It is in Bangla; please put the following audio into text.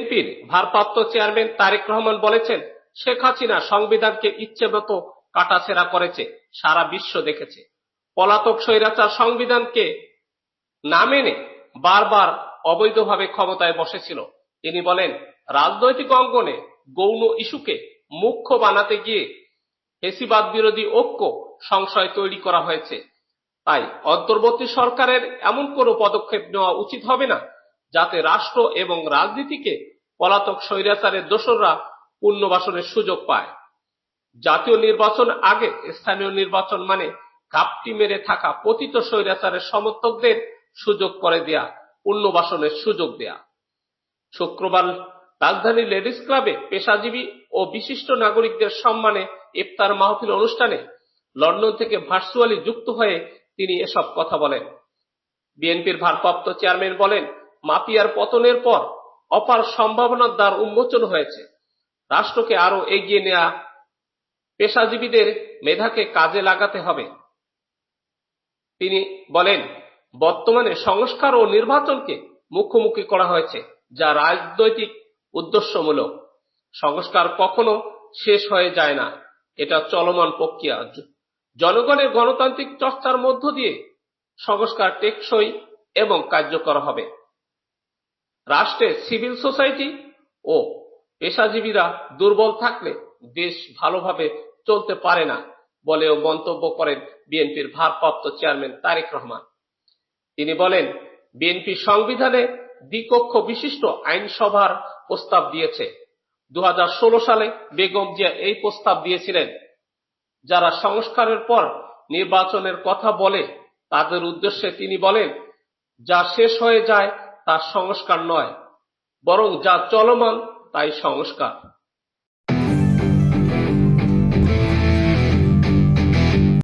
বিএনপির ভারপ্রাপ্ত চেয়ারম্যান তারেক রহমান বলেছেন, শেখ হাসিনা সংবিধানকে ইচ্ছেমতো কাটাছেড়া করেছে, সারা বিশ্ব দেখেছে। পলাতক স্বৈরাচার সংবিধানকে না মেনে বারবার অবৈধভাবে ক্ষমতায় বসেছিল। তিনি বলেন, রাজনৈতিক অঙ্গনে গৌণ ইস্যুকে মুখ্য বানাতে গিয়ে ফেসিবাদ বিরোধী ঐক্য সংশয় তৈরি করা হয়েছে। তাই অন্তর্বর্তী সরকারের এমন কোনো পদক্ষেপ নেওয়া উচিত হবে না যাতে রাষ্ট্র এবং রাজনীতিকে পলাতক স্বৈরাচারের দোসররা পুনর্বাসনের সুযোগ পায়। জাতীয় নির্বাচন আগে স্থানীয় নির্বাচন মানে ঘাপটি মেরে থাকা পতিত স্বৈরাচারের সমর্থকদের সুযোগ করে দেয়া, পুনর্বাসনের সুযোগ দেয়া। শুক্রবার রাজধানী লেডিস ক্লাবে পেশাজীবী ও বিশিষ্ট নাগরিকদের সম্মানে ইফতার মাহফিল অনুষ্ঠানে লন্ডন থেকে ভার্চুয়ালি যুক্ত হয়ে তিনি এসব কথা বলেন। বিএনপির ভারপ্রাপ্ত চেয়ারম্যান বলেন মাপিয়ার পতনের পর অপার সম্ভাবনার দ্বার উন্মোচন হয়েছে। রাষ্ট্রকে আরও এগিয়ে নেয়া পেশাজীবীদের মেধাকে কাজে লাগাতে হবে। তিনি বলেন, বর্তমানে সংস্কার ও নির্বাচনকে মুখোমুখি করা হয়েছে, যা রাজনৈতিক উদ্দেশ্যমূলক। সংস্কার কখনো শেষ হয়ে যায় না। এটা চলমান প্রক্রিয়া। জনগণের গণতান্ত্রিক চর্চার মধ্য দিয়ে সংস্কার টেকসই এবং কার্যকর হবে। রাষ্ট্রের সিভিল সোসাইটি ও পেশাজীবীরা দুর্বল থাকলে দেশ ভালোভাবে চলতে পারে না বলেও মন্তব্য করেন বিএনপির ভারপ্রাপ্ত চেয়ারম্যান তারেক রহমান। তিনি বলেন, বিএনপি সংবিধানে দ্বিকক্ষ বিশিষ্ট আইনসভার প্রস্তাব দিয়েছে। দু হাজার ষোলো সালে বেগম জিয়া এই প্রস্তাব দিয়েছিলেন। যারা সংস্কারের পর নির্বাচনের কথা বলে, তাদের উদ্দেশ্যে তিনি বলেন, যা শেষ হয়ে যায় তা সংস্কার নয় বরং যা চলমান তাই সংস্কার।